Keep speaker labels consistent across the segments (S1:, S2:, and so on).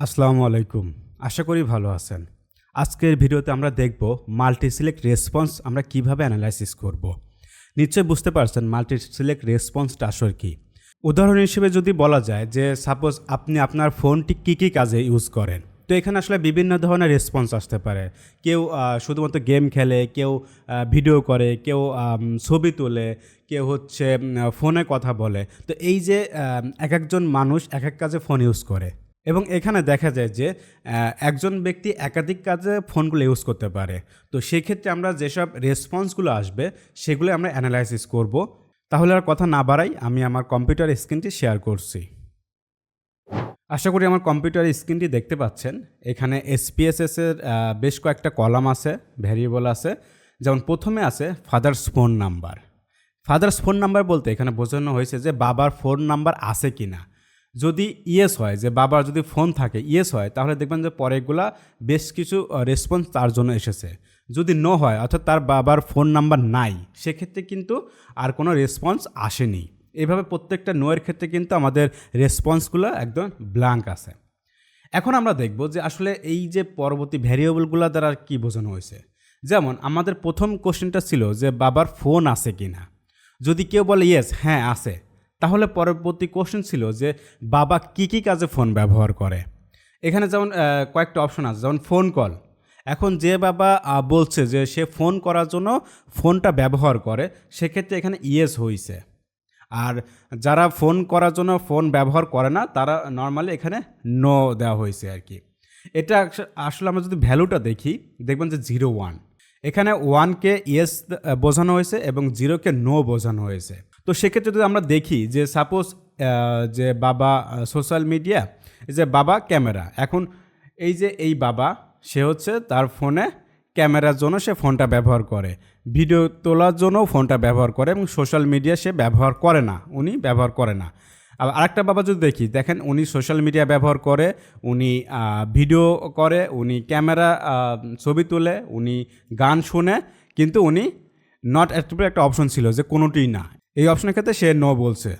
S1: আসসালামু আলাইকুম। আশা করি ভালো আছেন। আজকের ভিডিওতে আমরা দেখব মাল্টি সিলেক্ট রেসপন্স আমরা কীভাবে অ্যানালাইসিস করব। নিশ্চয়ই বুঝতে পারছেন মাল্টি সিলেক্ট রেসপন্সটা আসলে কি। উদাহরণ হিসেবে যদি বলা যায় যে সাপোজ আপনি আপনার ফোনটি কী কী কাজে ইউজ করেন। তো এখানে আসলে বিভিন্ন ধরনের রেসপন্স আসতে পারে। কেউ শুধুমাত্র গেম খেলে, কেউ ভিডিও করে, কেউ ছবি তোলে, কেউ হচ্ছে ফোনে কথা বলে। তো এই যে এক একজন মানুষ এক এক কাজে ফোন ইউজ করে। এবং এখানে দেখা যায় যে একজন ব্যক্তি একাধিক কাজে ফোনগুলো ইউজ করতে পারে। তো সেক্ষেত্রে আমরা যেসব রেসপন্সগুলো আসবে সেগুলো আমরা অ্যানালাইসিস করব। তাহলে আর কথা না বাড়াই আমি আমার কম্পিউটার স্ক্রিনটি শেয়ার করছি। আশা করি আমার কম্পিউটার স্ক্রিনটি দেখতে পাচ্ছেন। এখানে এসপিএসএস এর আহ, বেশ কয়েকটা কলাম আছে ভ্যারিয়েবল আছে। যেমন প্রথমে আছে father's phone number. Father's phone number বলতে এখানে বোঝানো হয়েছে যে বাবার ফোন নাম্বার আছে কি না যদি ইয়েস হয়, যে বাবার যদি ফোন থাকে, ইয়েস হয়, তাহলে দেখবেন যে পরেগুলা বেশ কিছু রেসপন্স তার জন্য এসেছে। যদি নো হয়, অর্থাৎ তার বাবার ফোন নাম্বার নাই, সেক্ষেত্রে কিন্তু আর কোনো রেসপন্স আসেনি। এইভাবে প্রত্যেকটা নোয়ের ক্ষেত্রে কিন্তু আমাদের রেসপন্সগুলো একদম ব্ল্যাঙ্ক আছে। এখন আমরা দেখব যে আসলে এই যে পরবর্তী ভ্যারিয়েবলগুলো দ্বারা কি বোঝানো হয়েছে। যেমন, আমাদের প্রথম কোশ্চেনটা ছিল যে বাবার ফোন আছে কি না যদি কেউ বলে ইয়েস হ্যাঁ আছে। তাহলে পরবর্তী কোশ্চেন ছিল যে, বাবা কি কি কাজে ফোন ব্যবহার করে? এখানে যেমন কয়েকটা অপশন আছে, যেমন ফোন কল এখন যে বাবা বলছে যে সে ফোন করার জন্য ফোনটা ব্যবহার করে, সেক্ষেত্রে এখানে ইয়েস হয়েছে আর যারা ফোন করার জন্য ফোন ব্যবহার করে না, তারা নর্মালি এখানে নো দেওয়া হয়েছে আর কি। এটা আসলে আমরা যদি ভ্যালুটা দেখি, দেখবেন যে জিরো ওয়ান এখানে ওয়ানকে ইয়েস বোঝানো হয়েছে এবং জিরোকে নো বোঝানো হয়েছে তো সেক্ষেত্রে যদি আমরা দেখি যে সাপোজ যে বাবা সোশ্যাল মিডিয়া যে বাবা ক্যামেরা, এখন এই যে এই বাবা, সে হচ্ছে তার ফোনে ক্যামেরার জন্য সে ফোনটা ব্যবহার করে। ভিডিও তোলার জন্যও ফোনটা ব্যবহার করে এবং সোশ্যাল মিডিয়া সে ব্যবহার করে না, উনি ব্যবহার করে না। আবার আরেকটা বাবা যদি দেখি, দেখেন উনি সোশ্যাল মিডিয়া ব্যবহার করে, উনি ভিডিও করে, উনি ক্যামেরা ছবি তোলে, উনি গান শুনে, কিন্তু উনি নট অ্যাক্টিভের একটা অপশন ছিল যে কোনোটিই না। এই অপশনের ক্ষেত্রে সে নো বলছে।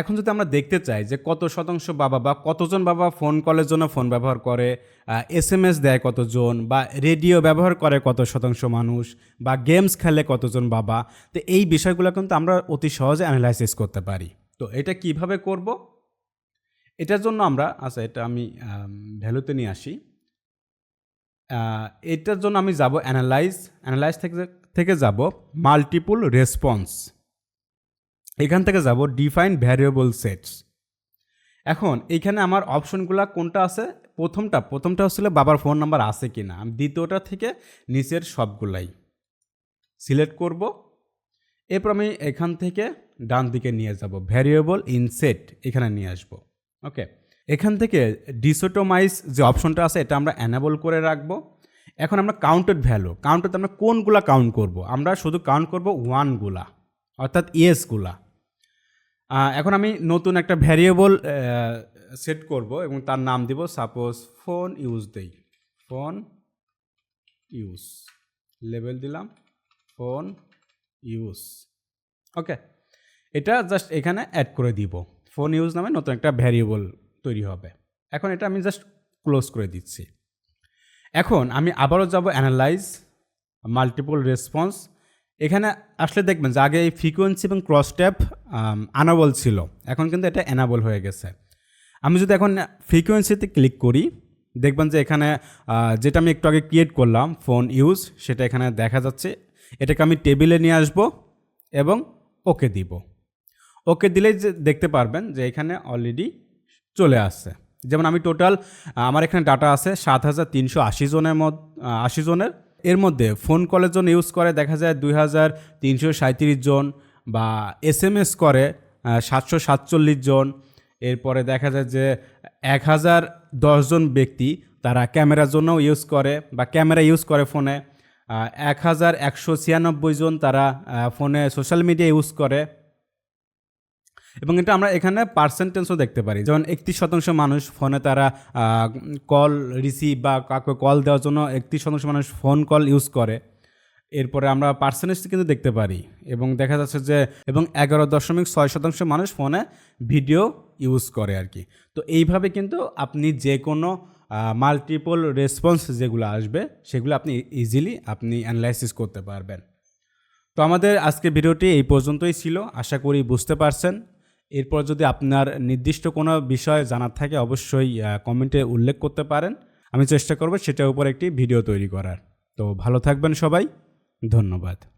S1: এখন যদি আমরা দেখতে চাই যে কত শতাংশ বাবা বা কতজন বাবা ফোন কলের জন্য ফোন ব্যবহার করে এস এম এস দেয় কতজন বা রেডিও ব্যবহার করে কত শতাংশ মানুষ বা গেমস খেলে কতজন বাবা, তো এই বিষয়গুলো কিন্তু আমরা অতি সহজে অ্যানালাইসিস করতে পারি। তো এটা কীভাবে করব? এটার জন্য আমরা আচ্ছা এটা আমি ভ্যালুতে নিয়ে আসি। এটার জন্য আমি যাব অ্যানালাইজ অ্যানালাইজ থেকে থেকে যাব মাল্টিপুল রেসপন্স এখান থেকে যাব ডিফাইন ভ্যারিয়েবল সেটস এখন এইখানে আমার অপশনগুলো কোনটা আছে? প্রথমটা প্রথমটা হচ্ছিল বাবার ফোন নাম্বার আছে কি না আমি দ্বিতীয়টা থেকে নিচের সবগুলাই সিলেক্ট করব। এরপর আমি এখান থেকে ডান দিকে নিয়ে যাব। ভ্যারিয়েবল ইনসেট এখানে নিয়ে আসব। ওকে, এখান থেকে ডিসোটোমাইজ যে অপশনটা আছে, এটা আমরা অ্যানাবল করে রাখব। এখন আমরা কাউন্টেড ভ্যালু কাউন্টেড আমরা কোনগুলা কাউন্ট করব? আমরা শুধু কাউন্ট করব ওয়ানগুলা অর্থাৎ ইয়েসগুলা এখন আমি নতুন একটা ভ্যারিয়েবল সেট করব এবং তার নাম দিব সাপোজ ফোন ইউজ দেই। ফোন ইউজ লেভেল দিলাম ফোন ইউজ ওকে এটা জাস্ট এখানে অ্যাড করে দিব। ফোন ইউজ নামে নতুন একটা ভ্যারিয়েবল তৈরি হবে। এখন এটা আমি জাস্ট ক্লোজ করে দিচ্ছি। এখন আমি আবারও যাব অ্যানালাইজ মাল্টিপল রেসপন্স এখানে আসলে দেখবেন যে আগে এই ফ্রিকোয়েন্সি এবং ক্রস ট্যাপ আনাবল ছিল। এখন কিন্তু এটা অ্যানাবল হয়ে গেছে। আমি যদি এখন ফ্রিকোয়েন্সিতে ক্লিক করি, দেখবেন যে এখানে যেটা আমি একটু আগে ক্রিয়েট করলাম ফোন ইউজ সেটা এখানে দেখা যাচ্ছে। এটাকে আমি টেবিলে নিয়ে আসব এবং ওকে দিব। ওকে দিলেই যে, দেখতে পারবেন যে এখানে অলরেডি চলে আসছে। যেমন আমি টোটাল আমার এখানে ডাটা আছে সাত হাজার তিনশো আশি জনের মধ্যে আশি জনের। এর মধ্যে ফোন কলের জন্য ইউজ করে দেখা যায় দুই হাজার তিনশো সাঁত্রিশ জন। বা এস এম এস করে সাতশো সাতচল্লিশ জন। এরপরে দেখা যায় যে এক হাজার দশজন ব্যক্তি তারা ক্যামেরার জন্য ইউজ করে বা ক্যামেরা ইউজ করে ফোনে এক হাজার একশো ছিয়ানব্বই জন তারা ফোনে সোশ্যাল মিডিয়া ইউজ করে। এবং এটা আমরা এখানে পার্সেন্টেজও দেখতে পারি। যেমন একত্রিশ শতাংশ মানুষ ফোনে তারা কল রিসিভ বা কাউকে কল দেওয়ার জন্য একত্রিশ শতাংশ মানুষ ফোন কল ইউজ করে। এরপরে আমরা পার্সেন্টেজ কিন্তু দেখতে পারি এবং দেখা যাচ্ছে যে এবং এগারো দশমিক ছয় শতাংশ মানুষ ফোনে ভিডিও ইউজ করে আর কি। তো এইভাবে কিন্তু আপনি যে কোনো মাল্টিপল রেসপন্স যেগুলো আসবে, সেগুলো আপনি ইজিলি আপনি অ্যানালাইসিস করতে পারবেন। তো আমাদের আজকে ভিডিওটি এই পর্যন্তই ছিল। আশা করি বুঝতে পারছেন। এরপর যদি আপনার নির্দিষ্ট কোনো বিষয় জানার থাকে, অবশ্যই কমেন্টে উল্লেখ করতে পারেন। আমি চেষ্টা করব সেটার উপর একটি ভিডিও তৈরি করার। তো ভালো থাকবেন সবাই। ধন্যবাদ।